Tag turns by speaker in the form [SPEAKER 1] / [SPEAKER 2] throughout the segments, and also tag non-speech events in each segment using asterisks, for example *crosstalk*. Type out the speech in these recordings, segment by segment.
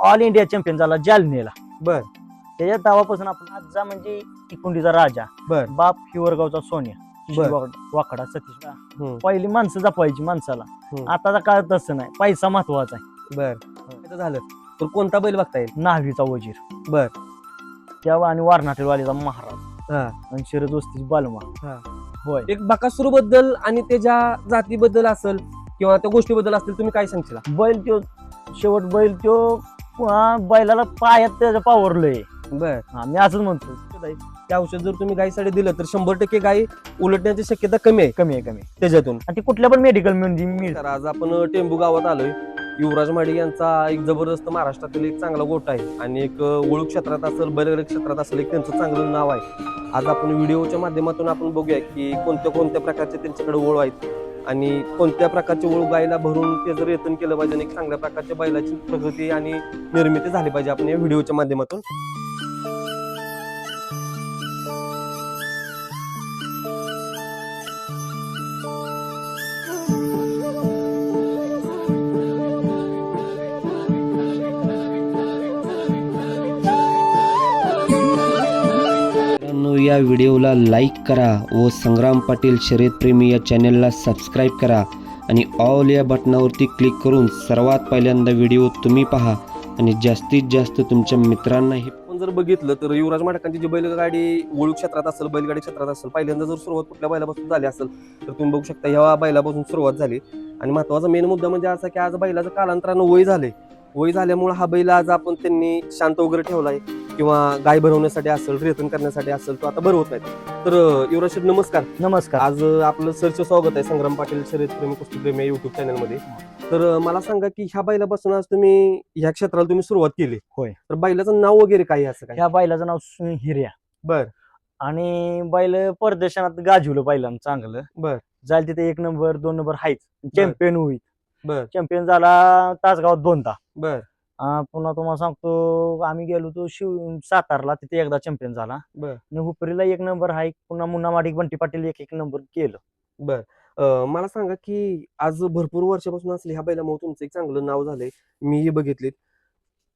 [SPEAKER 1] All India champion झाला जालनेला.
[SPEAKER 2] बर.
[SPEAKER 1] त्याच्या तेव्हापासून आपण आजचा म्हणजे इकुंडीचा राजा.
[SPEAKER 2] बर.
[SPEAKER 1] बाप हिवरगावचा सोन्या.
[SPEAKER 2] बर.
[SPEAKER 1] वाकडा सतीश
[SPEAKER 2] हम्म,
[SPEAKER 1] पहिली माणसं जपवायची माणसाला.
[SPEAKER 2] हम्म.
[SPEAKER 1] आताचा काळ तसं नाही. पैसा महत्त्वाचा आहे.
[SPEAKER 2] बर. झालं. तर कोणता बैल बघता येईल?
[SPEAKER 1] नाहवीचा वजीर.
[SPEAKER 2] बर.
[SPEAKER 1] त्या आणि वारणाटेवालीचा महाराज.
[SPEAKER 2] हा.
[SPEAKER 1] आणि शिरज वस्तीची बालमा.
[SPEAKER 2] हा.
[SPEAKER 1] होय.
[SPEAKER 2] एक बकासूरबद्दल आणि त्याच्या जातीबद्दल असेल किंवा त्या गोष्टीबद्दल असतील तुम्ही काय सांगशील?
[SPEAKER 1] बैल त्यो शेवट बैल त्यो हा, बैलाला पायात त्याच्या पावरलंय
[SPEAKER 2] बर.
[SPEAKER 1] हा मी असंच म्हणतो.
[SPEAKER 2] ते औषध जर तुम्ही गायीसाठी दिलं तर शंभर टक्के गायी उलटण्याची शक्यता कमी आहे.
[SPEAKER 1] कमी आहे कमी आहे.
[SPEAKER 2] त्याच्यातून.
[SPEAKER 1] आणि ती कुठल्या पण मेडिकलमध्ये मिळते
[SPEAKER 2] तर आज आपण टेंबू गावात आलोय. युवराज माडी यांचा एक जबरदस्त महाराष्ट्रातील एक चांगला गोट आहे. आणि एक ओळख क्षेत्रात असेल बैलगाडी क्षेत्रात असेल एक त्यांचं चांगलं नाव आहे. आज आपण व्हिडिओच्या माध्यमातून आपण बघूया की कोणत्या कोणत्या प्रकारचे त्यांच्याकडे ओळ आहेत. आणि कोणत्या प्रकारचे ओळू गायला भरून ते जर यत्न केलं पाहिजे आणि एक चांगल्या प्रकारच्या बैलाची प्रगती आणि निर्मिती झाली पाहिजे आपण या व्हिडिओच्या माध्यमातून.
[SPEAKER 3] व्हिडिओला लाईक करा व संग्राम पाटील शर्यतप्रेमी या चॅनलला सबस्क्राईब करा आणि ऑल या बटनावरती क्लिक करून सर्वात पहिल्यांदा व्हिडिओ तुम्ही पहा आणि जास्तीत जास्त तुमच्या मित्रांनाही
[SPEAKER 2] आपण जर बघितलं तर युवराज माटकांची जी बैलगाडी ओळख क्षेत्रात असेल बैलगाडी क्षेत्रात असेल पहिल्यांदा जर सुरुवात कुठल्या बैलापासून झाली असेल तर तुम्ही बघू शकता ह्या बैलापासून सुरुवात झाली. आणि महत्त्वाचा मेन मुद्दा म्हणजे असा की आज बैलाचं कालांतरानं वय झाले वय झाल्यामुळे हा बैल आज आपण त्यांनी शांत वगैरे ठेवला आहे किंवा गाय भरवण्यासाठी असेल रेतन करण्यासाठी असेल तो आता भरवत नाही. तर युवराज शेठ नमस्कार.
[SPEAKER 1] नमस्कार.
[SPEAKER 2] आज आपलं सरचं स्वागत आहे संग्राम पाटील शर्यतप्रेमी कुस्तीप्रेमी युट्यूब चॅनलमध्ये तर मला सांगा की ह्या बैलापासून आज तुम्ही ह्या क्षेत्राला तुम्ही सुरुवात केली.
[SPEAKER 1] होय.
[SPEAKER 2] तर बैलाचं नाव वगैरे काय असं काय?
[SPEAKER 1] ह्या बैलाचं नाव हिर्या
[SPEAKER 2] बर.
[SPEAKER 1] आणि बैल परदेशात गाजवलं पहिलं चांगलं.
[SPEAKER 2] बर.
[SPEAKER 1] जायला तिथे एक नंबर दोन नंबर आहेच चॅम्पियन होईल.
[SPEAKER 2] बर.
[SPEAKER 1] चॅम्पियन झाला तासगावात दोनदा.
[SPEAKER 2] बर.
[SPEAKER 1] पुन्हा तुम्हाला सांगतो आम्ही गेलो तो शिव सातारला तिथे एकदा चॅम्पियन झाला.
[SPEAKER 2] बर.
[SPEAKER 1] आणि हुपरीला एक नंबर आहे पुन्हा मुन्ना माडिक बंटी पाटील एक एक नंबर केलं
[SPEAKER 2] बर. अं, मला सांगा की आज भरपूर वर्षापासून असले ह्या बैलामुळे तुमचं एक चांगलं नाव झालंय मीही बघितले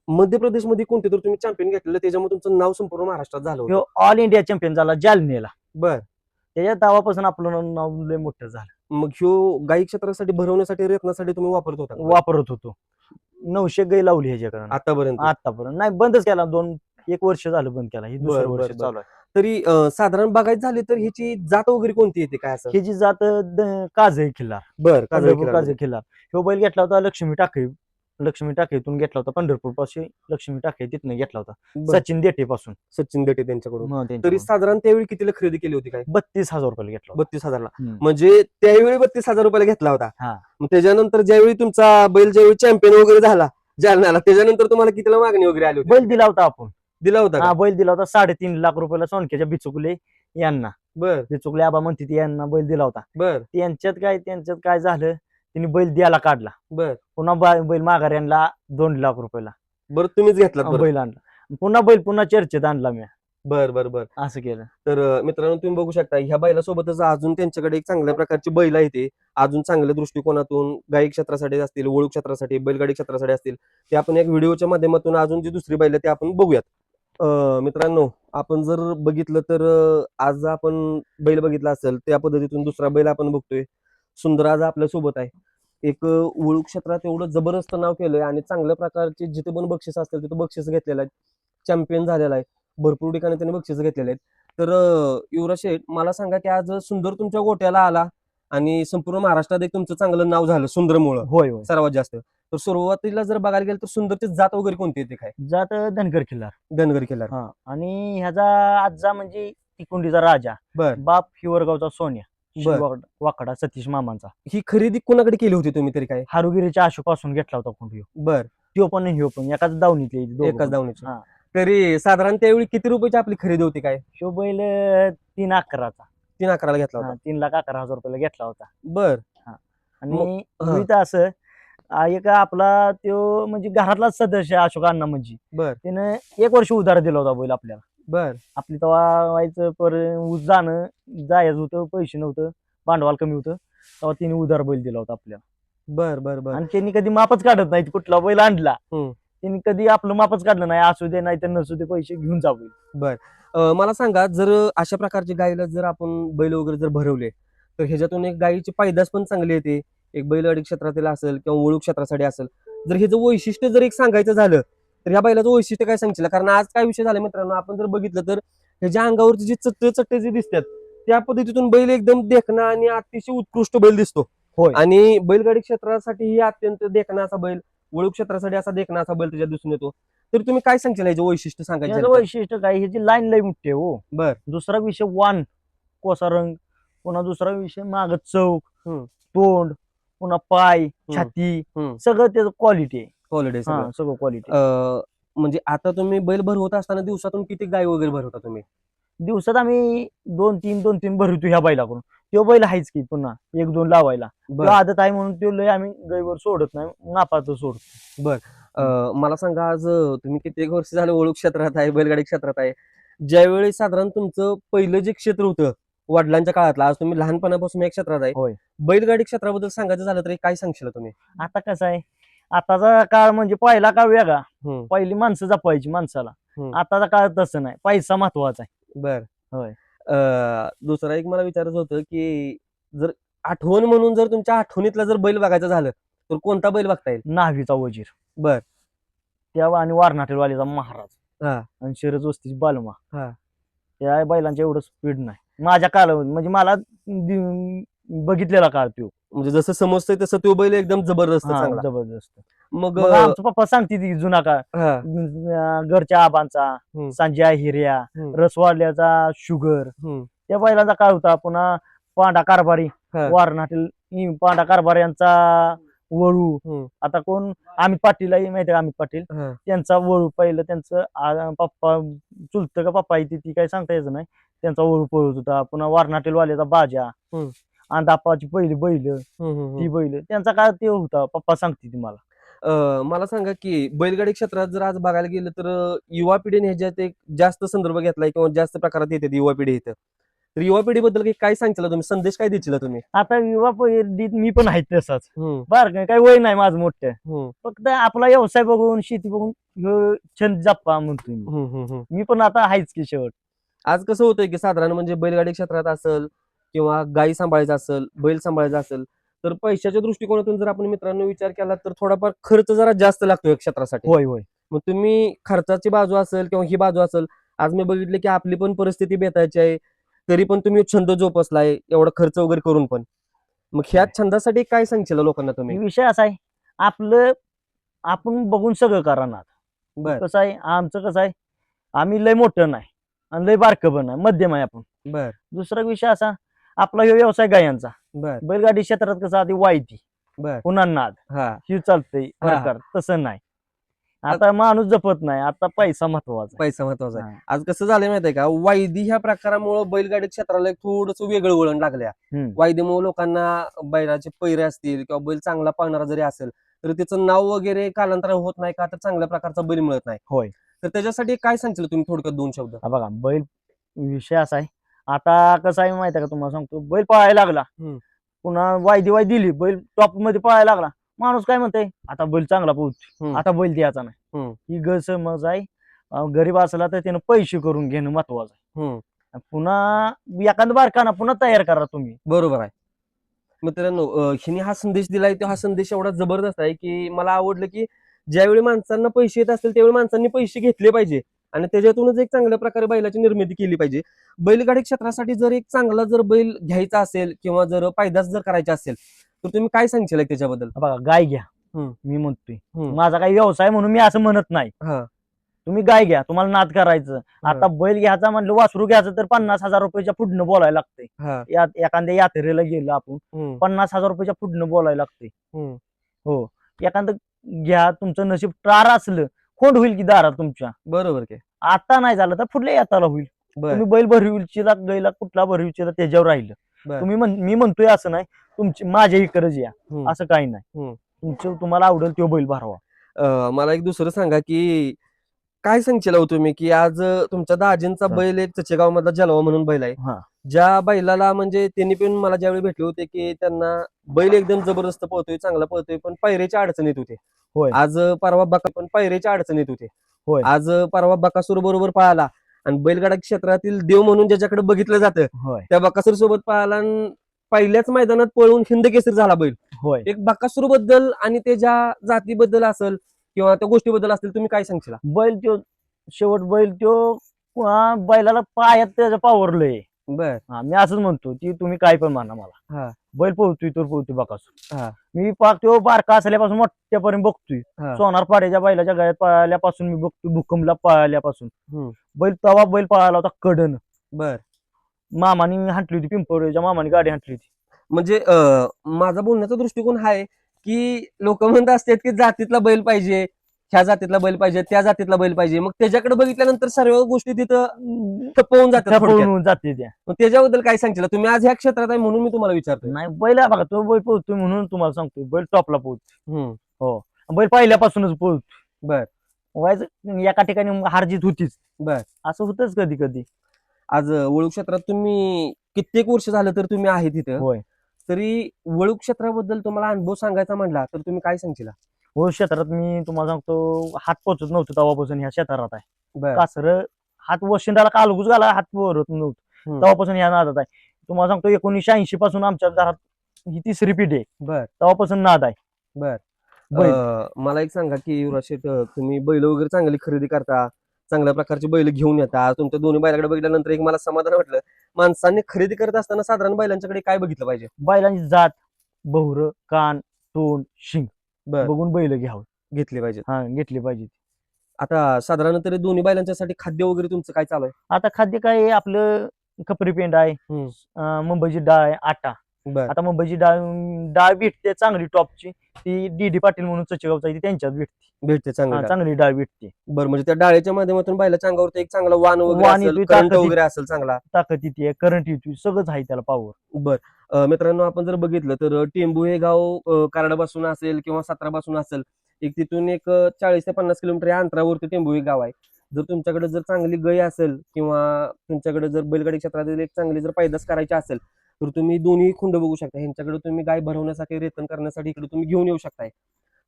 [SPEAKER 2] मध्य प्रदेशमध्ये कोणते तर तुम्ही चॅम्पियन घेतलेलं त्याच्यामुळे तुमचं नाव संपूर्ण महाराष्ट्रात झालं होतं.
[SPEAKER 1] ऑल इंडिया चॅम्पियन झाला जालनेला.
[SPEAKER 2] बर.
[SPEAKER 1] त्याच्या तेव्हापासून आपलं नाव लय मोठं झालं.
[SPEAKER 2] मग ह्यो गाई क्षेत्रासाठी भरवण्यासाठी रेतनासाठी तुम्ही वापरत होता का?
[SPEAKER 1] वापरत होतो. नऊशे गाई लावली ह्याच्याकडे
[SPEAKER 2] आतापर्यंत?
[SPEAKER 1] आतापर्यंत. नाही बंदच केला. दोन एक वर्ष झालं बंद केला. ही दुसरं
[SPEAKER 2] बर,
[SPEAKER 1] वर्ष
[SPEAKER 2] बर.
[SPEAKER 1] चालू आहे.
[SPEAKER 2] तरी अं, साधारण बघायचं झाले तर ह्याची जात वगैरे कोणती येते? काय असं?
[SPEAKER 1] ही जी जात काजळी खिल्लार
[SPEAKER 2] बर
[SPEAKER 1] पंढरपूर काजळी खिल्लार ह्यो बैल घेतला होता लक्ष्मी टाकळी. लक्ष्मी टाकळीतून घेतला होता पंढरपूरपासून लक्ष्मी टाकळी तिथनं घेतला होता. सचिन देठे पासून
[SPEAKER 2] सचिन देटे त्यांच्याकडून. तरी साधारण त्यावेळी कितीला खरेदी केली होती काय?
[SPEAKER 1] बत्तीस हजार रुपयाला घेतला होता.
[SPEAKER 2] बत्तीस हजारला.
[SPEAKER 1] हम्म.
[SPEAKER 2] म्हणजे त्यावेळी बत्तीस हजार रुपयाला घेतला होता.
[SPEAKER 1] हा.
[SPEAKER 2] मग त्याच्यानंतर ज्यावेळी तुमचा बैल ज्यावेळी चॅम्पियन वगैरे झाला जालन्याला त्याच्यानंतर तुम्हाला कितीला मागणी वगैरे आली होती?
[SPEAKER 1] बैल दिला होता आपण.
[SPEAKER 2] दिला होता का?
[SPEAKER 1] हा बैल दिला होता साडेतीन लाख रुपयाला सोनकेच्या बिचुकले यांना.
[SPEAKER 2] बर.
[SPEAKER 1] बिचुकले आबा म्हणते ती यांना बैल दिला होता.
[SPEAKER 2] बर.
[SPEAKER 1] त्यांच्यात काय त्यांच्यात काय झालं? त्यांनी बैल द्यायला काढला.
[SPEAKER 2] बर.
[SPEAKER 1] पुन्हा बा- बैल माघारी आणला दोन लाख रुपयाला.
[SPEAKER 2] बर तुम्हीच घेतला
[SPEAKER 1] बैल आणला. पुन्हा बैल पुन्हा चर्चेत आणला मी
[SPEAKER 2] बर बर बर.
[SPEAKER 1] असं केलं.
[SPEAKER 2] तर अं, मित्रांनो तुम्ही बघू शकता ह्या बैलासोबतच अजून त्यांच्याकडे एक चांगल्या प्रकारची बैल आहे ते. अजून चांगल्या दृष्टिकोनातून गायी क्षेत्रासाठी असतील वळू क्षेत्रासाठी बैलगाडी क्षेत्रासाठी असतील ते आपण एक व्हिडिओच्या माध्यमातून अजून जी दुसरी बैल आहे ते आपण बघूयात. अं, मित्रांनो आपण जर बघितलं तर अं, आज आपण बैल बघितला असेल त्या पद्धतीतून दुसरा बैल आपण बघतोय. सुंदर आज आपल्यासोबत आहे. एक वळू क्षेत्रात एवढं जबरदस्त नाव केलंय आणि चांगल्या प्रकारचे जिथे पण बक्षीस असतील तिथे बक्षीस घेतलेलं आहे चॅम्पियन झालेला आहे. भरपूर ठिकाणी त्यांनी बक्षीस घेतलेले आहेत. तर युवराज शेठ मला सांगा की आज सुंदर तुमच्या गोट्याला आला आणि संपूर्ण महाराष्ट्रात एक तुमचं चांगलं नाव झालं सुंदरमुळं
[SPEAKER 1] होय होय.
[SPEAKER 2] सर्वात जास्त. तर सुरुवातीला जर बघायला गेलं तर सुंदरची जात वगैरे कोणती येते काय?
[SPEAKER 1] जात धनगर किल्लार.
[SPEAKER 2] धनगर केला
[SPEAKER 1] हा. आणि ह्याचा आजचा म्हणजे तिकुंडीचा राजा.
[SPEAKER 2] बर.
[SPEAKER 1] बाप हिवरगावचा सोन्या.
[SPEAKER 2] बर.
[SPEAKER 1] शिवाड- वाकडा सतीश मामांचा.
[SPEAKER 2] ही खरेदी कोणाकडे केली होती तुम्ही तरी काय?
[SPEAKER 1] हारुगिरीच्या आशुपासून घेतला होता कोण ह्यो.
[SPEAKER 2] बर.
[SPEAKER 1] त्यो पण ह्यो पण. एकाच दावणीतले दोघं
[SPEAKER 2] एकाच
[SPEAKER 1] पण. हा.
[SPEAKER 2] तरी साधारण त्यावेळी किती रुपयाची आपली खरेदी होती काय?
[SPEAKER 1] ह्यो बैल अं, तीन अकराचा.
[SPEAKER 2] तीन अकराला घेतला
[SPEAKER 1] हा,
[SPEAKER 2] होता.
[SPEAKER 1] तीन लाख अकरा हजार रुपयाला घेतला होता.
[SPEAKER 2] बर.
[SPEAKER 1] आणि
[SPEAKER 2] हा.
[SPEAKER 1] असं एक आपला त्यो म्हणजे घरातलाच सदस्य आहे अशोक अण्णा म्हणजे.
[SPEAKER 2] बर.
[SPEAKER 1] त्यानं एक वर्ष उधार दिला होता बैल आपल्याला.
[SPEAKER 2] बर.
[SPEAKER 1] आपली तेव्हा व्हायचं पर ऊस जाणं जायचं होतं पैसे नव्हतं भांडवल कमी होतं तेव्हा तिने उधार बैल दिला होता आपल्याला.
[SPEAKER 2] बर बर बर.
[SPEAKER 1] आणि त्यांनी कधी मापच काढत नाही कुठला बैल आणला.
[SPEAKER 2] हम्म.
[SPEAKER 1] त्यांनी कधी आपलं मापच काढलं नाही असू दे नाही तर नसू दे पैसे घेऊन जावे
[SPEAKER 2] अं, मला सांगा जर अशा प्रकारची गायीला जर आपण बैल वगैरे जर भरवले तर ह्याच्यातून एक गायीची पैदास पण चांगली येते. एक बैलगाडी क्षेत्रातील असेल किंवा वळू क्षेत्रासाठी असेल. जर ह्याचं वैशिष्ट्य जर एक सांगायचं झालं तर ह्या बैलाचं वैशिष्ट्य काय सांगशील? कारण आज काय विषय झाला मित्रांनो आपण जर बघितलं तर ह्याच्या अंगावरती जे चट्टे चट्टे जे दिसतात त्या पद्धतीतून बैल एकदम देखणा आणि अतिशय उत्कृष्ट बैल दिसतो.
[SPEAKER 1] होय.
[SPEAKER 2] आणि बैलगाडी क्षेत्रासाठी ही अत्यंत देखणा असा बैल वळू क्षेत्रासाठी असा देखणा असा बैल त्याच्यात दिसून येतो. तर तुम्ही काय सांगशील याचे वैशिष्ट्य सांगायचे?
[SPEAKER 1] वैशिष्ट्य काय? ह्याची लाईन लई मोठी आहे हो.
[SPEAKER 2] बर.
[SPEAKER 1] दुसरा विषय वान कोसा रंग. पुन्हा दुसरा विषय माग चौक. तोंड पुन्हा पाय छाती. सगळं त्याचं क्वालिटी आहे.
[SPEAKER 2] Holiday सगळं.
[SPEAKER 1] हा सगळं क्वालिटी
[SPEAKER 2] म्हणजे आता तुम्ही बैल भरवत असताना दिवसातून किती गाय वगैरे भरवता तुम्ही?
[SPEAKER 1] दिवसात आम्ही दोन तीन दोन तीन भरवतो ह्या बैलाकडून. तो बैल आहेच की पुन्हा एक दोन लावायला. तो आदत आहे म्हणून तो लय आम्ही गैवर सोडत नाही नापात सोडतो.
[SPEAKER 2] अं, मला सांगा आज तुम्ही कित्येक वर्ष झालं ओळख क्षेत्रात आहे बैलगाडी क्षेत्रात आहे. ज्यावेळी साधारण तुमचं पहिलं जे क्षेत्र होतं वडिलांच्या काळातलं आज तुम्ही लहानपणापासून या क्षेत्रात आहे.
[SPEAKER 1] होय.
[SPEAKER 2] बैलगाडी क्षेत्राबद्दल सांगायचं झालं तरी काय सांगशील तुम्ही?
[SPEAKER 1] आता कसं आहे आताचा काळ म्हणजे पहिला काळ वेगळा
[SPEAKER 2] हम्म.
[SPEAKER 1] पहिली माणसं जपायची माणसाला. आताचा काळ तसं नाही पैसा महत्त्वाचा आहे
[SPEAKER 2] बर
[SPEAKER 1] होय.
[SPEAKER 2] अं, दुसरा एक मला विचारायचं होतं की जर आठवण म्हणून जर तुमच्या आठवणीतला जर बैल बघायचं झालं तर कोणता बैल बघता येईल
[SPEAKER 1] नाव्हीचा वजीर
[SPEAKER 2] बर.
[SPEAKER 1] त्या आणि वारणाटेवालीचा महाराज
[SPEAKER 2] हा.
[SPEAKER 1] आणि शिरज वस्तीची बालमा
[SPEAKER 2] हा.
[SPEAKER 1] त्या बैलांच्या एवढं स्पीड नाही माझ्या कालावधी म्हणजे मला दि- बघितलेला काळ तो
[SPEAKER 2] म्हणजे जसं समजतंय तसं तो बैल एकदम जबरदस्त
[SPEAKER 1] हा,
[SPEAKER 2] चांगला.
[SPEAKER 1] जबरदस्त.
[SPEAKER 2] मग
[SPEAKER 1] मग आमचा पप्पा सांगते ती जुना काळ.
[SPEAKER 2] हा,
[SPEAKER 1] अं, घरच्या आबांचा
[SPEAKER 2] हम्म.
[SPEAKER 1] सांज्या हिर्या
[SPEAKER 2] हम्म.
[SPEAKER 1] रसवाडल्याचा शुगर.
[SPEAKER 2] हम्म,
[SPEAKER 1] त्या बैलांचा काळ होता. पुन्हा पांडा कारभारी
[SPEAKER 2] हा.
[SPEAKER 1] वारणातील इ- पांडा कारभारी यांचा वळू. आता कोण? अमित पाटील आहे माहिती आहे का अमित पाटील?
[SPEAKER 2] हा.
[SPEAKER 1] त्यांचा वळू पहिलं त्यांचं आ- पप्पा चुलत का पप्पा येते ती काही सांगता यायचं नाही. त्यांचा वळू पळत होता. पुन्हा वारणाटेल वाल्याचा बाजा.
[SPEAKER 2] हम्म.
[SPEAKER 1] अंदापाची पहिली बैल ती. बैल. त्यांचा काळ ते होता? पप्पा सांगते ती मला
[SPEAKER 2] अं, मला सांगा की बैलगाडी क्षेत्रात जर आज बघायला गेलं तर अं, युवा पिढीने ह्याच्यात एक जास्त संदर्भ घेतलाय किंवा जास्त प्रकारात येते युवा पिढी इथं. तर युवा पिढीबद्दल काही काय सांगताल तुम्ही? संदेश काय देशील तुम्ही?
[SPEAKER 1] आता युवा पिढीत मी पण आहे तसाच. बर काही वय नाही माझं मोठं. फक्त आपला व्यवसाय बघून शेती बघून ह्यो छंद जप्पा म्हणतोय मी. मी पण आता आहेच की शेवट.
[SPEAKER 2] आज कसं होतंय की साधारण म्हणजे बैलगाडी क्षेत्रात असेल किंवा गाई सांभाळायचं असेल बैल सांभाळायचा असेल तर पैशाच्या दृष्टिकोनातून जर आपण मित्रांनो विचार केला तर थोडाफार खर्च जरा जास्त लागतो या क्षेत्रासाठी.
[SPEAKER 1] होय होय.
[SPEAKER 2] मग तुम्ही खर्चाची बाजू असेल किंवा ही बाजू असेल आज मी बघितले की आपली पण परिस्थिती बेतायची आहे तरी पण तुम्ही छंद जोपासलाय एवढा खर्च वगैरे करून पण. मग ह्या छंदासाठी काय सांगशील लोकांना तुम्ही?
[SPEAKER 1] विषय असा आहे आपलं आपण बघून सगळं करणार कसं आहे आमचं कसं आहे आम्ही लय मोठं नाही आणि लय बारकं पण नाही मध्यम आहे आपण.
[SPEAKER 2] बर.
[SPEAKER 1] दुसरा विषय असा आपला ह्यो व्यवसाय गायांचा
[SPEAKER 2] बर.
[SPEAKER 1] बैलगाडी क्षेत्रात कसं आधी वायती
[SPEAKER 2] बर.
[SPEAKER 1] पुन्हा नाद.
[SPEAKER 2] हा.
[SPEAKER 1] ही चालतंय
[SPEAKER 2] हा.
[SPEAKER 1] प्रकार तसं नाही. आता माणूस जपत नाही आता पैसा महत्त्वाचा
[SPEAKER 2] पैसा महत्त्वाचा आहे. आज कसं झालंय माहितीये का? वायदी ह्या प्रकारामुळे बैलगाडी क्षेत्राला एक थोडस वेगळं वळण लागल्या.
[SPEAKER 1] हम्म.
[SPEAKER 2] वायदीमुळे लोकांना बैलाचे पैरे असतील किंवा बैल चांगला पाळणारा जरी असेल तर त्याचं नाव वगैरे कालांतराने होत नाही का? तर चांगल्या प्रकारचा बैल मिळत नाही.
[SPEAKER 1] होय.
[SPEAKER 2] तर त्याच्यासाठी काय सांगितलं तुम्ही थोडक्यात दोन शब्द?
[SPEAKER 1] हा बघा बैल विषय असा आहे आता कसं आहे माहिती आहे का तुम्हाला सांगतो बैल पळायला लागला.
[SPEAKER 2] हम्म.
[SPEAKER 1] पुन्हा वायदी वाय दिली बैल टॉपमध्ये पळायला लागला. माणूस काय म्हणतोय आता बैल चांगला पोहोच
[SPEAKER 2] हम्म.
[SPEAKER 1] आता बैल द्यायचा नाही.
[SPEAKER 2] हम्म.
[SPEAKER 1] ही गैरसमज आहे. अं, गरीब असला तर त्यानं पैसे करून घेणं महत्वाचं आहे.
[SPEAKER 2] हम्म.
[SPEAKER 1] आणि पुन्हा एखादं बारकाना पुन्हा तयार करा तुम्ही.
[SPEAKER 2] बरोबर आहे. मित्रांनो अं, हिने हा संदेश दिलाय तो हा संदेश एवढा जबरदस्त आहे की मला आवडलं की ज्यावेळी माणसांना पैसे येत असतील त्यावेळी माणसांनी पैसे घेतले पाहिजे. आणि त्याच्यातूनच एक चांगल्या प्रकारे बैलाची निर्मिती केली पाहिजे. बैलगाडी क्षेत्रासाठी जर एक चांगला जर बैल घ्यायचा असेल किंवा जर पायदास जर करायचा असेल तर तुम्ही काय सांगशील त्याच्याबद्दल?
[SPEAKER 1] बघा गाय घ्या. मी म्हणतोय. माझा काही व्यवसाय म्हणून मी असं म्हणत नाही. तुम्ही गाय घ्या तुम्हाला नाद करायचं. आता बैल घ्यायचा म्हणलं वासरू घ्यायचं तर पन्नास हजार रुपयाच्या पुढनं बोलायला लागतंय. या एखाद्या यात्रेला गेलं आपण पन्नास हजार रुपयाच्या पुढनं बोलायला लागतंय.
[SPEAKER 2] हम्म.
[SPEAKER 1] हो. एखादं घ्या तुमचं नशीब टार असलं खोंड होईल की दारात तुमच्या.
[SPEAKER 2] बरोबर की.
[SPEAKER 1] आता नाही झालं तर पुढल्या यात्रेला होईल. तुम्ही बैल भरविलचीला गैला कुठला भरविलचीला त्याच्यावर राहिलं. तुम्ही मी म्हणतोय असं नाही तुमची माझ्या इकडच या. असं काही नाही. तुमचं तुम्हाला आवडेल तो बैल भरवा.
[SPEAKER 2] मला एक दुसरं सांगा की काय सांगशील हो तुम्ही की आज अं, तुमच्या दाजींचा
[SPEAKER 1] हा.
[SPEAKER 2] बैल एक चचेगाव मधला जलवा म्हणून बैल आहे.
[SPEAKER 1] हा.
[SPEAKER 2] ज्या बैलाला म्हणजे त्यांनी पण मला ज्यावेळी भेटले होते की त्यांना बैल एकदम जबरदस्त पळतोय चांगला पळतोय पण पायऱ्याच्या अडचणीत होते.
[SPEAKER 1] होय.
[SPEAKER 2] आज अं, परवा बका पण पायऱ्याच्या अडचणीत होते.
[SPEAKER 1] होय.
[SPEAKER 2] आज अं, परवा बकासूर बरोबर पळाला आणि बैलगाडा क्षेत्रातील देव म्हणून ज्याच्याकडे बघितलं जातं
[SPEAKER 1] होय.
[SPEAKER 2] त्या बकासूर सोबत पळाला आणि पहिल्याच मैदानात पळून हिंद केसरी झाला बैल.
[SPEAKER 1] होय.
[SPEAKER 2] एक बकासूरबद्दल आणि त्याच्या जातीबद्दल असेल किंवा त्या गोष्टीबद्दल असेल तुम्ही काय सांगशील?
[SPEAKER 1] बैल त्यो शेवट बैल त्यो बैलाला पायात त्याचं पावरलंय
[SPEAKER 2] बर.
[SPEAKER 1] हा मी असंच म्हणतो की तुम्ही काय पण म्हणा मला.
[SPEAKER 2] हा.
[SPEAKER 1] बैल पोहतोय तर पोहतोय
[SPEAKER 2] हा.
[SPEAKER 1] मी पाक तो बारका असल्यापासून मोठ्यापर्यंत बघतोय.
[SPEAKER 2] हा.
[SPEAKER 1] सोनार पाड्याच्या बैलाच्या गळ्यात पळाल्यापासून मी बघतोय भूकंपला पळाल्यापासून. बैल तवा बैल पळाला होता कडन.
[SPEAKER 2] बर.
[SPEAKER 1] मामानी हांटली होती पिंपळच्या मामाने गाडी हांटली होती.
[SPEAKER 2] म्हणजे अं, माझा बोलण्याचा दृष्टिकोन हा आहे की लोक म्हणत असतात की जातीतला बैल पाहिजे ह्या जातीतला बैल पाहिजे त्या जातीतला बैल पाहिजे. मग त्याच्याकडे बघितल्यानंतर सर्व गोष्टी तिथं ठप्पवून जातात थोडक्यात.
[SPEAKER 1] पळून जाते त्या.
[SPEAKER 2] मग त्याच्याबद्दल काय सांगशील तुम्ही आज ह्या क्षेत्रात आहे म्हणून मी तुम्हाला विचारतोय.
[SPEAKER 1] नाही बैल आहे बघा तो बैल पोहतोय म्हणून तुम्हाला सांगतोय. बैल टॉपला पोहतोय.
[SPEAKER 2] हम्म.
[SPEAKER 1] बैल पहिल्यापासूनच पोहतोय.
[SPEAKER 2] बर.
[SPEAKER 1] व्हायचं एका ठिकाणी हारजीत होतीच.
[SPEAKER 2] बर.
[SPEAKER 1] असं होतच कधी कधी
[SPEAKER 2] आज वळू क्षेत्रात तुम्ही कित्येक वर्ष झालं तर तुम्ही आहे तिथं.
[SPEAKER 1] होय.
[SPEAKER 2] तरी वळू क्षेत्राबद्दल तुम्हाला अनुभव सांगायचा म्हणला तर तुम्ही काय सांगशील?
[SPEAKER 1] हो क्षेत्रात मी तुम्हाला सांगतो हात पोचत नव्हतं तेव्हापासून ह्या क्षेत्रात आहे. कासर हात वशिंडाला कालगूच घाला हात पोरत नव्हतं. तेव्हापासून ह्या नादात आहे. तुम्हाला सांगतो एकोणीसशे ऐंशी पासून आमच्या घरात ही तिसरी पिढी आहे.
[SPEAKER 2] बर.
[SPEAKER 1] तेव्हापासून नाद आहे.
[SPEAKER 2] बर. मला एक सांगा की युवराज शेठ तुम्ही बैल वगैरे चांगली खरेदी करता? चांगल्या प्रकारची बैल घेऊन येता तुमच्या दोन्ही बैलाकडे बघितल्यानंतर एक मला समाधान वाटलं. माणसांनी खरेदी करत असताना साधारण बैलांच्याकडे काय बघितलं पाहिजे?
[SPEAKER 1] बैलांची जात बहुर कान तोंड शिंग.
[SPEAKER 2] बर.
[SPEAKER 1] बघून बैल घ्यावं.
[SPEAKER 2] घेतले पाहिजे
[SPEAKER 1] हा घेतली पाहिजे
[SPEAKER 2] आता साधारण तरी दोन्ही बैलांच्यासाठी खाद्य वगैरे तुमचं काय चालू आहे?
[SPEAKER 1] आता खाद्य काय आहे? आपलं खपरी पेंड आहे
[SPEAKER 2] हम्म.
[SPEAKER 1] अं, मुंबईची डाळ आहे आटा.
[SPEAKER 2] बर.
[SPEAKER 1] आता मुंबईची डाळ डाळ भेटते चांगली टॉपची. ती डी डी पाटील म्हणून सचेगावचा आहे, ती त्यांच्यात भेटते.
[SPEAKER 2] भेटते चांगलं
[SPEAKER 1] हा, चांगली डाळ भेटते.
[SPEAKER 2] बरं म्हणजे त्या डाळीच्या माध्यमातून बैलाच्या अंगावरती एक चांगला वाण वगैरे
[SPEAKER 1] वाण
[SPEAKER 2] असेल,
[SPEAKER 1] येतोय,
[SPEAKER 2] करंट
[SPEAKER 1] ताकद
[SPEAKER 2] वगैरे असेल चांगला.
[SPEAKER 1] ताकद येते करंट येते सगळंच आहे त्याला पावर
[SPEAKER 2] बर अं, मित्रांनो आपण जर बघितलं तर टेंबू हे गाव अं, कराडापासून असेल किंवा सातारापासून असेल एक तिथून एक चाळीस ते पन्नास किलोमीटर या अंतरावरती टेंबू हे गाव आहे. जर तुमच्याकडे जर चांगली गय असेल किंवा तुमच्याकडे जर बैलगाडी क्षेत्रातील एक चांगली जर पैदास करायची असेल तर तुम्ही दोन्ही खुंड बघू शकता. ह्यांच्याकडे तुम्ही गाय भरवण्यासाठी रेतन करण्यासाठी इकडे तुम्ही घेऊन येऊ शकताय.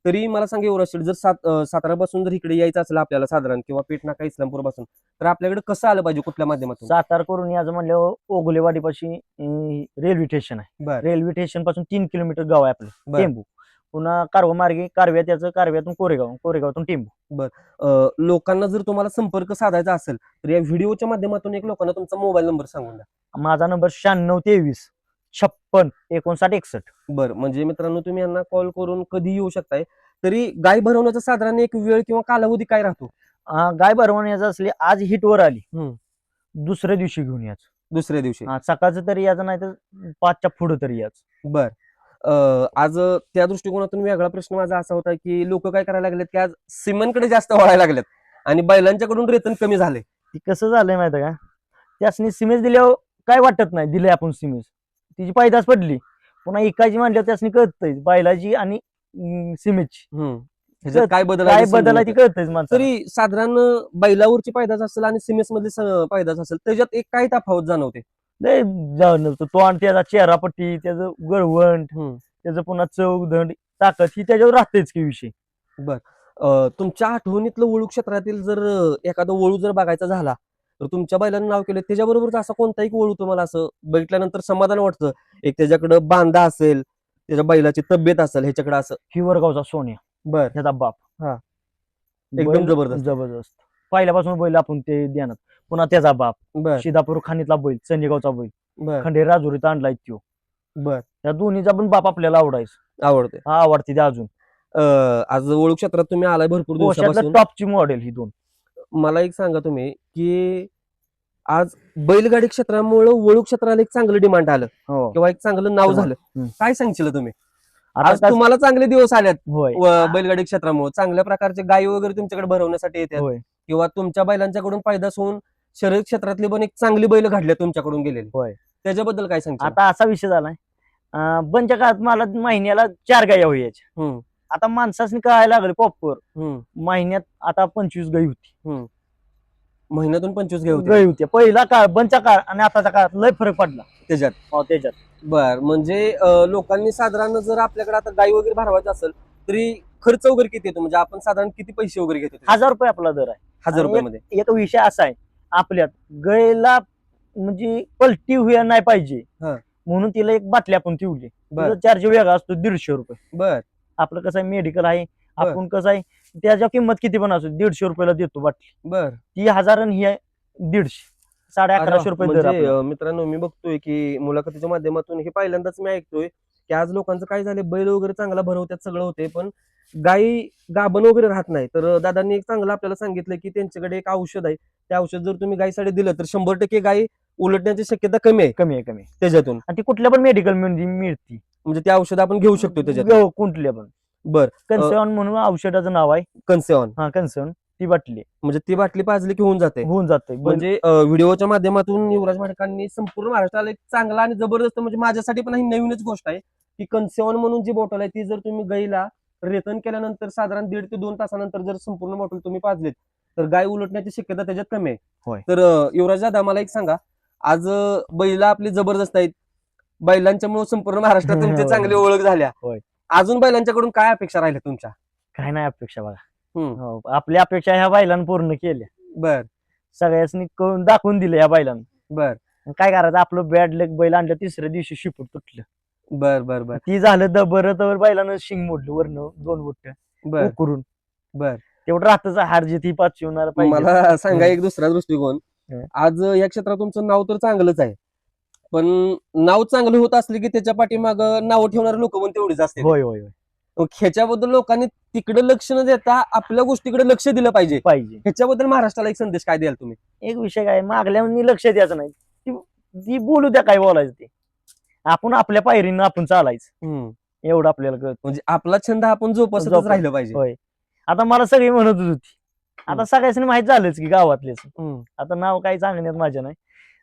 [SPEAKER 2] तरी मला सांगा एवढं असेल जर सात सातारापासून जर इकडे यायचं असेल आपल्याला साधारण किंवा पेट नाका इस्लामपूरपासून तर आपल्याकडे कसं आलं पाहिजे कुठल्या माध्यमातून?
[SPEAKER 1] सातार करून याचं म्हणल्यावर ओगलेवाडीपाशी रेल्वे स्टेशन आहे.
[SPEAKER 2] बर.
[SPEAKER 1] रेल्वे स्टेशनपासून तीन किलोमीटर गाव आहे आपलं. टेंबू. पुन्हा कारवा मार्गे कारव्यात याचं कारव्यातून कोरेगाव कोरेगावातून टेंबू
[SPEAKER 2] अं, लोकांना जर तुम्हाला संपर्क साधायचा असेल तर या व्हिडिओच्या माध्यमातून एक लोकांना तुमचा मोबाईल नंबर सांगून द्या.
[SPEAKER 1] माझा नंबर शहाण्णव तेवीस छप्पन एकोणसाठ एकसष्ट.
[SPEAKER 2] बरं. म्हणजे मित्रांनो तुम्ही यांना कॉल करून कधी येऊ शकताय? तरी गाय भरवण्याचा साधारण एक वेळ किंवा कालावधी काय राहतो?
[SPEAKER 1] गाय भरवण्याचं असली आज हिटवर आली.
[SPEAKER 2] हम्म.
[SPEAKER 1] दुसऱ्या दिवशी घेऊन याच
[SPEAKER 2] दुसऱ्या दिवशी.
[SPEAKER 1] सकाळचं तरी याचं नाही तर पाचच्या पुढं तरी याच
[SPEAKER 2] बर. आज त्या दृष्टिकोनातून वेगळा प्रश्न माझा असा होता की लोक काय करायला लागलेत की आज सिमनकडे जास्त वळायला लागलेत आणि बैलांच्याकडून रेतन कमी झाले.
[SPEAKER 1] ती कसं झालंय माहिती का? त्यासनी सिमेज दिल्यावर काय वाटत नाही दिले आपण सिमेज. तिची पायदास पडली. पुन्हा इकायची म्हणल्यावर त्यासनी कळतंय. बैलाची आणि सिमेजची.
[SPEAKER 2] ह्याच्यात काय बदल
[SPEAKER 1] काय बदल आहे ती माणसाला.
[SPEAKER 2] तरी साधारण बैलावरची पायदास असेल आणि सिमेस मधली स- पायदास असेल त्याच्यात एक काय तफावत जाणवते?
[SPEAKER 1] लय जाणवतं तो आणि त्याचा चेहरापट्टी त्याचं गळवण त्याचं पुन्हा दंड ताकद ही त्याच्यावर राहतेच की विषय.
[SPEAKER 2] अं, तुमच्या आठवणीतलं वळू क्षेत्रातील जर एखादा वळू जर बघायचा झाला तर तुमच्या बैलांनी नाव केलं त्याच्याबरोबर असा कोणता एक वळू तुम्हाला असं बघितल्यानंतर समाधान वाटतं? एक त्याच्याकडं बांधा असेल त्याच्या बैलाची तब्येत असेल ह्याच्याकडे असं?
[SPEAKER 1] हिवरगावचा सोन्या.
[SPEAKER 2] बर.
[SPEAKER 1] त्याचा बाप.
[SPEAKER 2] हा. एकदम जबरदस्त.
[SPEAKER 1] जबरदस्त. पहिल्यापासून बैल आपण ते देणार. पुन्हा त्याचा बाप.
[SPEAKER 2] बर.
[SPEAKER 1] शिदापूर खाणीतला बैल चंदीगावचा बैल.
[SPEAKER 2] बर.
[SPEAKER 1] खंडे राजुरीत आणलाय त्यो.
[SPEAKER 2] बर.
[SPEAKER 1] त्या दोन्हीचा पण बाप आपल्याला आवडायचा.
[SPEAKER 2] आवडते
[SPEAKER 1] हा आवडते ते अजून.
[SPEAKER 2] अं, आज वळू क्षेत्रात तुम्ही आलाय भरपूर दिवसापासून.
[SPEAKER 1] टॉपची मॉडेल ही दोन.
[SPEAKER 2] मला एक सांगा तुम्ही की आज बैलगाडी क्षेत्रामुळे वळू क्षेत्राला एक चांगलं डिमांड आलं.
[SPEAKER 1] हो.
[SPEAKER 2] किंवा एक चांगलं नाव. झालं.
[SPEAKER 1] हम्म.
[SPEAKER 2] काय सांगशील तुम्ही?
[SPEAKER 1] आता
[SPEAKER 2] आज तुम्हाला चांगले दिवस
[SPEAKER 1] होय.
[SPEAKER 2] व- बैलगाडी क्षेत्रामुळे. चांगल्या प्रकारचे गायी वगैरे तुमच्याकडे भरवण्यासाठी येतात.
[SPEAKER 1] होय.
[SPEAKER 2] किंवा तुमच्या बैलांच्याकडून फायदा होऊन शर्यत क्षेत्रातली पण एक चांगली बैल घडले तुमच्याकडून गेलेली.
[SPEAKER 1] होय.
[SPEAKER 2] त्याच्याबद्दल काय सांगशील?
[SPEAKER 1] आता असा विषय झालाय. अं, बंदच्या काळात मला महिन्याला चार गाया व्हायच्या. आता माणसासनी कळायला लागले पॉपर. महिन्यात आता पंचवीस गाई होती.
[SPEAKER 2] महिन्यातून पंचवीस घे होते
[SPEAKER 1] गाई होती पहिला काळ बंचा काळ आणि आताचा काळात लय फरक पडला.
[SPEAKER 2] त्याच्यात.
[SPEAKER 1] हो त्याच्यात.
[SPEAKER 2] बर म्हणजे अं, लोकांनी साधारण जर आपल्याकडे आता गाई वगैरे भरवायचं असेल तरी खर्च वगैरे किती येतो? म्हणजे आपण साधारण किती पैसे वगैरे घेतो त्याच्यात?
[SPEAKER 1] हजार रुपये आपला दर आहे.
[SPEAKER 2] हजार
[SPEAKER 1] आणि
[SPEAKER 2] रुपयामध्ये.
[SPEAKER 1] एक विषय असा आहे. आपल्यात. गायला म्हणजे पलटी व्हायला नाही पाहिजे.
[SPEAKER 2] हा.
[SPEAKER 1] म्हणून तिला एक बाटली आपण ठेवली.
[SPEAKER 2] बर.
[SPEAKER 1] चार्ज वेगळा असतो दीडशे रुपये.
[SPEAKER 2] बर.
[SPEAKER 1] आपलं कसं आहे मेडिकल आहे. आपण कसं आहे त्याच्या किंमत किती पण असो दीडशे रुपयाला देतो बाटली.
[SPEAKER 2] बर.
[SPEAKER 1] ती हजार आणि ही आहे दीडशे. साडे अकराशे रुपये दर
[SPEAKER 2] म्हणजे
[SPEAKER 1] आपला.
[SPEAKER 2] अं, मित्रांनो मी बघतोय की मुलाखतीच्या माध्यमातून हे पहिल्यांदाच मी ऐकतोय. की आज लोकांचं काय झालं बैल वगैरे चांगला भरवत्यात सगळं होते पण गाई गाभण वगैरे राहत नाही तर दादांनी एक चांगलं आपल्याला सांगितलं की त्यांच्याकडे एक औषध आहे. ते औषध जर तुम्ही गायीसाठी दिलं तर शंभर टक्के गाय उलटण्याची शक्यता कमी आहे.
[SPEAKER 1] कमी आहे कमी आहे.
[SPEAKER 2] त्याच्यातून.
[SPEAKER 1] आणि ती कुठल्या पण मेडिकलमध्ये मिळती.
[SPEAKER 2] म्हणजे ते औषध आपण घेऊ शकतो त्याच्यात
[SPEAKER 1] गो- कुठल्या पण.
[SPEAKER 2] बर.
[SPEAKER 1] कन्सेऑन म्हणून औषधाचं नाव आहे.
[SPEAKER 2] कन्सेऑन
[SPEAKER 1] हा कन्सेऑन ती बाटली.
[SPEAKER 2] म्हणजे ती बाटली पाजली की होऊन जाते.
[SPEAKER 1] होऊन जाते.
[SPEAKER 2] म्हणजे व्हिडिओच्या माध्यमातून युवराज माडकांनी संपूर्ण महाराष्ट्राला एक चांगला आणि जबरदस्त म्हणजे माझ्यासाठी पण ही नवीनच गोष्ट आहे की कन्सेवन म्हणून जी बॉटल आहे ती जर तुम्ही गाईला रेतन केल्यानंतर साधारण दीड ते दोन तासानंतर जर संपूर्ण बॉटल तुम्ही पाजलीत तर गाय उलटण्याची शक्यता त्याच्यात कमी आहे.
[SPEAKER 1] होय.
[SPEAKER 2] तर युवराज दादा मला एक सांगा. आज बैला आपली जबरदस्त आहेत. बैलांच्यामुळे संपूर्ण महाराष्ट्रात *laughs* तुमची. चांगली ओळख झाल्या. अजून बैलांच्याकडून काय अपेक्षा राहिल्या तुमच्या?
[SPEAKER 1] काय नाही अपेक्षा बघा.
[SPEAKER 2] हम्म.
[SPEAKER 1] हो, आपल्या अपेक्षा ह्या बैलांना पूर्ण केल्या.
[SPEAKER 2] बर.
[SPEAKER 1] सगळ्यांनी करून दाखवून दिलं या बैलांना
[SPEAKER 2] बर.
[SPEAKER 1] आणि काय करायचं आपलं बॅड लेग बैल आणलं तिसऱ्या दिवशी शिपूट तुटलं.
[SPEAKER 2] बर बर बर.
[SPEAKER 1] ती झालं दबर तर बैलानं शिंग मोडलं वरनं दोन बोट
[SPEAKER 2] बर.
[SPEAKER 1] उकरून.
[SPEAKER 2] बर.
[SPEAKER 1] तेवढं राहतच हार जीत ही पाचवणार पाहिजे.
[SPEAKER 2] मला सांगा. एक दुसरा दृष्टिकोन. आज या क्षेत्रात तुमचं नाव तर चांगलंच आहे. पण नाव चांगलं होत असले की त्याच्या पाठीमाग नाव ठेवणारे लोक पण तेवढीच असते
[SPEAKER 1] होय होय होय.
[SPEAKER 2] ह्याच्याबद्दल लोकांनी तिकडे लक्ष न देता आपल्या गोष्टीकडे लक्ष दिलं पाहिजे.
[SPEAKER 1] पाहिजे.
[SPEAKER 2] ह्याच्याबद्दल महाराष्ट्राला एक संदेश काय द्याल तुम्ही?
[SPEAKER 1] एक विषय काय मागल्या लक्ष द्यायचं नाही. ती- ती बोलू द्या काय बोलायचं ते. आपण आपल्या पायरीनं आपण चालायचं. एवढं आपल्याला कळत.
[SPEAKER 2] म्हणजे आपला छंद आपण जोपासतच
[SPEAKER 1] जोपास-
[SPEAKER 2] राहिलं पाहिजे.
[SPEAKER 1] होय. आता मला सगळी म्हणत होती. आता सगळ्यांनी माहीत झालंच की गावातलेच.
[SPEAKER 2] हम्म,
[SPEAKER 1] आता नाव काही सांगण्यात माझ्या नाही.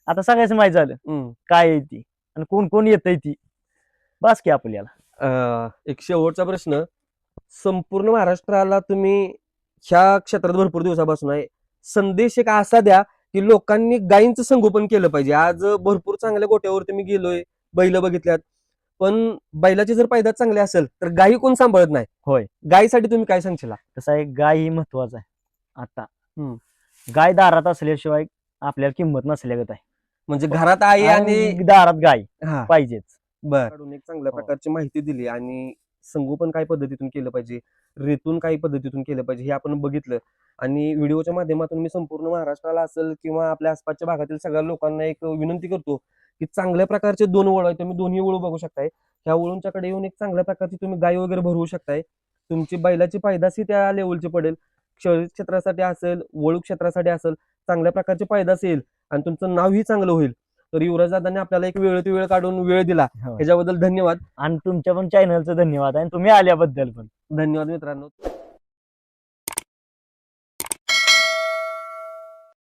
[SPEAKER 1] आता सगळ्यांनी माहीत झालं.
[SPEAKER 2] हम्म.
[SPEAKER 1] काय आहे ती? आणि कोण कोण येतंय ती? बस की आपल्याला.
[SPEAKER 2] एक शेवटचा प्रश्न. संपूर्ण महाराष्ट्राला तुम्ही ह्या क्षेत्रात भरपूर दिवसापासून आहे. संदेश एक असा द्या की लोकांनी गायींचं संगोपन केलं पाहिजे. आज भरपूर चांगल्या गोट्यावरती मी गेलोय बैल बघितल्यात. पण बैलाची जर पैदास चांगली असेल तर गायी कोण सांभाळत नाही?
[SPEAKER 1] होय.
[SPEAKER 2] गायीसाठी तुम्ही काय सांगशील?
[SPEAKER 1] कसं आहे गाय ही महत्वाचं आहे. आता. गाय दारात असल्याशिवाय आपल्याला किंमत नसल्यागत आहे.
[SPEAKER 2] म्हणजे घरात आई आणि
[SPEAKER 1] दारात गाय पाहिजेच.
[SPEAKER 2] बर. काढून एक चांगल्या
[SPEAKER 1] हो.
[SPEAKER 2] प्रकारची माहिती दिली आणि संगोपन काय पद्धतीतून केलं पाहिजे रेतून काही पद्धतीतून केलं पाहिजे हे आपण बघितलं. आणि व्हिडिओच्या माध्यमातून मी संपूर्ण महाराष्ट्राला असेल किंवा आपल्या आसपासच्या भागातील सगळ्या लोकांना एक विनंती करतो की चांगल्या प्रकारचे दोन वळ आहेत तुम्ही दोन्ही वळू बघू शकताय. ह्या वळूंच्याकडे येऊन एक चांगल्या प्रकारची तुम्ही गाय वगैरे भरवू शकताय. तुमची बैलाची पैदासही त्या लेवलची पडेल. शहरी क्षेत्रासाठी असेल वळू क्षेत्रासाठी असेल चांगल्या प्रकारची पैदास येईल आणि तुमचं नावही चांगलं होईल. तर युवराज दादांनी आपल्याला एक वेळ वेळ काढून वेळ दिला.
[SPEAKER 1] होय.
[SPEAKER 2] ह्याच्याबद्दल धन्यवाद.
[SPEAKER 1] आणि तुमच्या पण चॅनलचं धन्यवाद आणि तुम्ही आल्याबद्दल पण.
[SPEAKER 2] धन्यवाद मित्रांनो.